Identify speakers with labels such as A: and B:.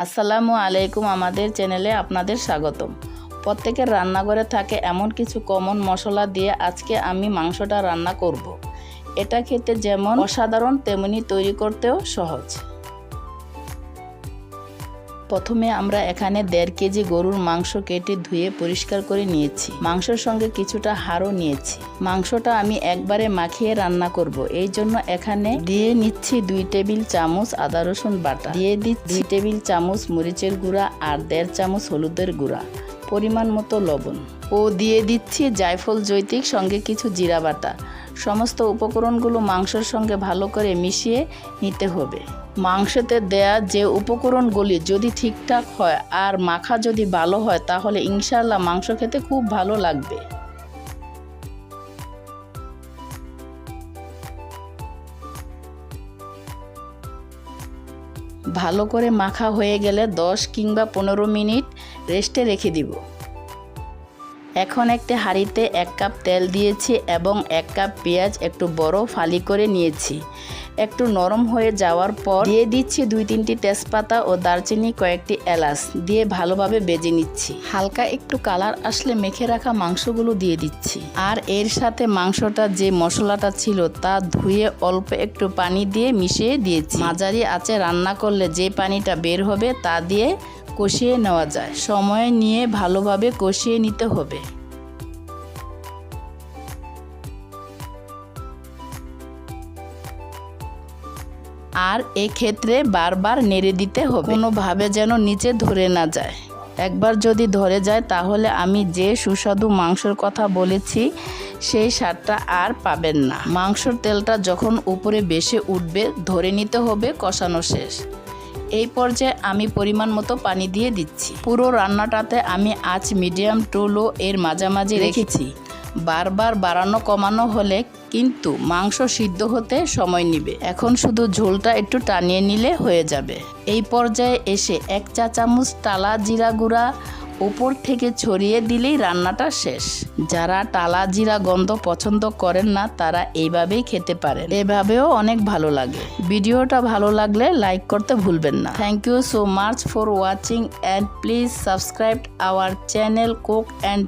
A: আসসালামু আলাইকুম আমাদের চ্যানেলে আপনাদের স্বাগতম প্রত্যেকের রান্নাঘরে থাকে এমন কিছু কমন মশলা দিয়ে আজকে আমি মাংসটা রান্না করব। এটা খেতে যেমন অসাধারণ, তেমনি তৈরি করতেও সহজ প্রথমে আমরা এখানে দেড় কেজি গরুর মাংস কেটে ধুয়ে পরিষ্কার করে নিয়েছি। মাংসের সঙ্গে কিছুটা হাড়ও নিয়েছি। মাংসটা আমি একবারে মাখিয়ে রান্না করব। এই জন্য এখানে দিয়ে নিচ্ছি দুই টেবিল চামচ আদা রসুন বাটা। দিয়ে দিচ্ছি দুই টেবিল চামচ মরিচের গুঁড়া আর দেড় চামচ হলুদের গুঁড়া, পরিমাণ মতো লবণ। ও দিয়ে দিচ্ছি জায়ফল জৈতিক সঙ্গে কিছু জিরা বাটা। সমস্ত উপকরণগুলো মাংসের সঙ্গে ভালো করে মিশিয়ে নিতে হবে। মাংসতে দেয়া যে উপকরণগুলি যদি ঠিকঠাক হয় আর মাখা যদি ভালো হয়, তাহলে ইনশাল্লাহ মাংস খেতে খুব ভালো লাগবে। ভালো করে মাখা হয়ে গেলে 10 কিংবা পনেরো মিনিট রেস্টে রেখে দিব। এখন একটি হাঁড়িতে এক কাপ তেল দিয়েছি এবং এক কাপ পেঁয়াজ একটু বড় ফালি করে নিয়েছি। একটু নরম হয়ে যাওয়ার পর দিয়ে দিচ্ছি দুই তিনটি তেজপাতা ও দারচিনি কয়েকটি এলাচ দিয়ে ভালোভাবে বেজে নিচ্ছি। হালকা একটু কালার আসলে মেখে রাখা মাংসগুলো দিয়ে দিচ্ছি। আর এর সাথে মাংসটা যে মশলাটা ছিল তা ধুয়ে অল্প একটু পানি দিয়ে মিশিয়ে দিয়েছি। মাঝারি আছে রান্না করলে যে পানিটা বের হবে তা দিয়ে কষিয়ে নেওয়া যায়। সময় নিয়ে ভালোভাবে কষিয়ে নিতে হবে। আর এক্ষেত্রে বারবার নেড়ে দিতে হবে। কোনোভাবে যেন নিচে ধরে না যায়। একবার যদি ধরে যায়, তাহলে আমি যে সুস্বাদু মাংসর কথা বলেছি, সেই স্বাদটা আর পাবেন না। মাংসর তেলটা যখন উপরে বেশি উঠবে, ধরে নিতে হবে কষানো শেষ। এই পর্যায়ে আমি পরিমাণ মতো পানি দিয়ে দিচ্ছি। পুরো রান্নাটাতে আমি আজ মিডিয়াম টু লো এর মাঝামাঝি রেখেছি। বারবার বাড়ানো কমানো হলে কিন্তু মাংস সিদ্ধ হতে সময় নিবে। এখন শুধু ঝোলটা একটু টানিয়ে নিলে হয়ে যাবে। এই পর্যায়ে এসে এক চা চামচ টালা জিরা গুঁড়া উপর থেকে ছড়িয়ে দিলেই রান্নাটা শেষ। যারা টালা জিরা গন্ধ পছন্দ করেন না, তারা এইভাবেই খেতে পারেন। এভাবেও অনেক ভালো লাগে। ভিডিওটা ভালো লাগলে লাইক করতে ভুলবেন না। Thank you so much for watching and please subscribe our channel cook and